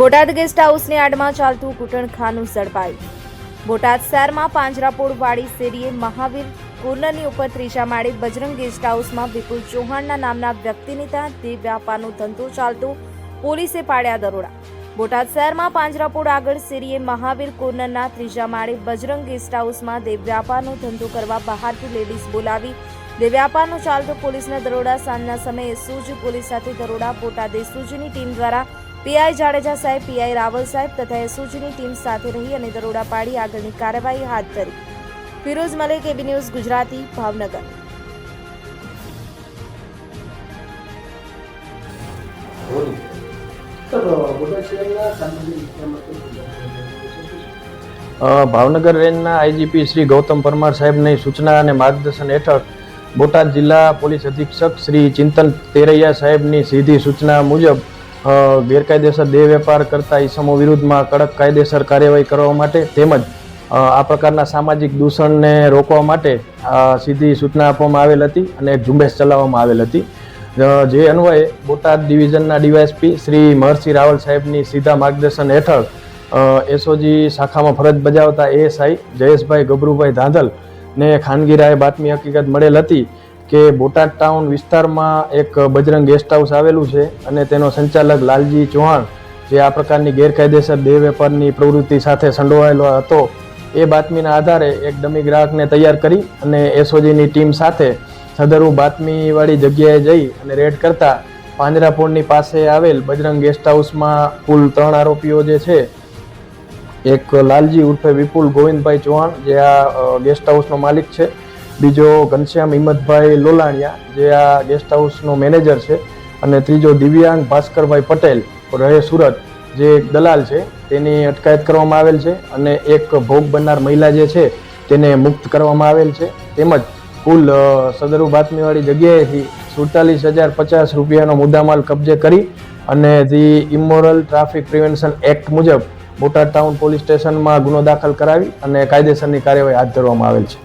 Botad guest હાઉસની આડમાં ચાલતું કૂટણખાનું ઝડપાયું. બોટાદ શહેરમાં પાંજરાપોળ વાડી શેરીએ મહાવીર કોર્નરની ઉપર ત્રીજા માળે બજરંગ ગેસ્ટ હાઉસમાં વિપુલ ચૌહાણના નામના વ્યક્તિની ત્યાં તે વ્યાપારનો ધંધો ચાલતો પોલીસે પાડ્યા દરોડા. બોટાદ શહેરમાં પાંજરાપોળ આગળ શેરીએ મહાવીર કોર્નરના ત્રીજા માળે બજરંગ ગેસ્ટ હાઉસમાં દેવ વ્યાપારનો ધંધો કરવા બહારથી લેડીઝ બોલાવી. દેવ વ્યાપારનો ચાલતો પોલીસના દરોડા સાંજના સમયે સૂજ પોલીસ સાથે દરોડા. બોટાદ એસઓજીની ટીમ દ્વારા પીઆઈ જાડેજા સાહેબ, પીઆઈ રાવલ સાહેબ તથા એસઓજીની ટીમ સાથે રહી અને દરોડા પાડી આગળની કાર્યવાહી હાથ ધરી. Firoz Malik, AB News Gujarati, Bhavnagar. Bhavnagar રેન્જના આઈજીપી શ્રી ગૌતમ પરમાર સાહેબની સૂચના અને માર્ગદર્શન હેઠળ બોટાદ જિલ્લા પોલીસ અધિક્ષક શ્રી ચિંતન તેરૈયા સાહેબની સીધી સૂચના મુજબ ગેરકાયદેસર દેહ વેપાર કરતા ઈસમો વિરુદ્ધમાં કડક કાયદેસર કાર્યવાહી કરવા માટે તેમજ આ પ્રકારના સામાજિક દૂષણને રોકવા માટે સીધી સૂચના આપવામાં આવેલ હતી અને એક ઝુંબેશ ચલાવવામાં આવેલ હતી. જે અન્વયે બોટાદ ડિવિઝનના ડીવાયએસપી શ્રી મહર્ષિ રાવલ સાહેબની સીધા માર્ગદર્શન હેઠળ એસઓજી શાખામાં ફરજ બજાવતા એએસઆઈ જયેશભાઈ ગભરુભાઈ ધાંધલ ને ખાનગી રાય બાતમી હકીકત મળેલ હતી. કે બોટાદ ટાઉન વિસ્તારમાં એક બજરંગ ગેસ્ટ હાઉસ આવેલું છે અને તેનો સંચાલક લાલજી ચૌહાણ જે આ પ્રકારની ગેરકાયદેસર દેહ વેપારની પ્રવૃત્તિ સાથે સંડોવાયેલો હતો, એ બાતમીના આધારે એક ડમી ગ્રાહકને તૈયાર કરી અને એસઓજીની ટીમ સાથે સદરુ બાતમીવાળી જગ્યાએ જઈ અને રેડ કરતા પાંજરાપોળની પાસે આવેલ બજરંગ ગેસ્ટ હાઉસમાં કુલ ત્રણ આરોપીઓ જે છે, એક લાલજી ઉર્ફે વિપુલ ગોવિંદભાઈ ચૌહાણ જે આ ગેસ્ટ હાઉસનો માલિક છે. બીજો ઘનશ્યામ હિંમતભાઈ લોલાણિયા, જે આ ગેસ્ટ હાઉસનો મેનેજર છે, અને ત્રીજો દિવ્યાંગ ભાસ્કરભાઈ પટેલ રહે સુરત, જે એક દલાલ છે, તેની અટકાયત કરવામાં આવેલ છે, અને એક ભોગ બનનાર મહિલા જે છે, તેને મુક્ત કરવામાં આવેલ છે. તેમજ કુલ સદરૂ બાતમીવાળી જગ્યાએથી સુડતાલીસ હજાર પચાસ રૂપિયાનો મુદ્દામાલ કબજે કરી અને the Immoral Traffic Prevention Act મુજબ બોટાદ ટાઉન પોલીસ સ્ટેશનમાં ગુનો દાખલ કરાવી અને કાયદેસરની કાર્યવાહી હાથ ધરવામાં આવેલ છે.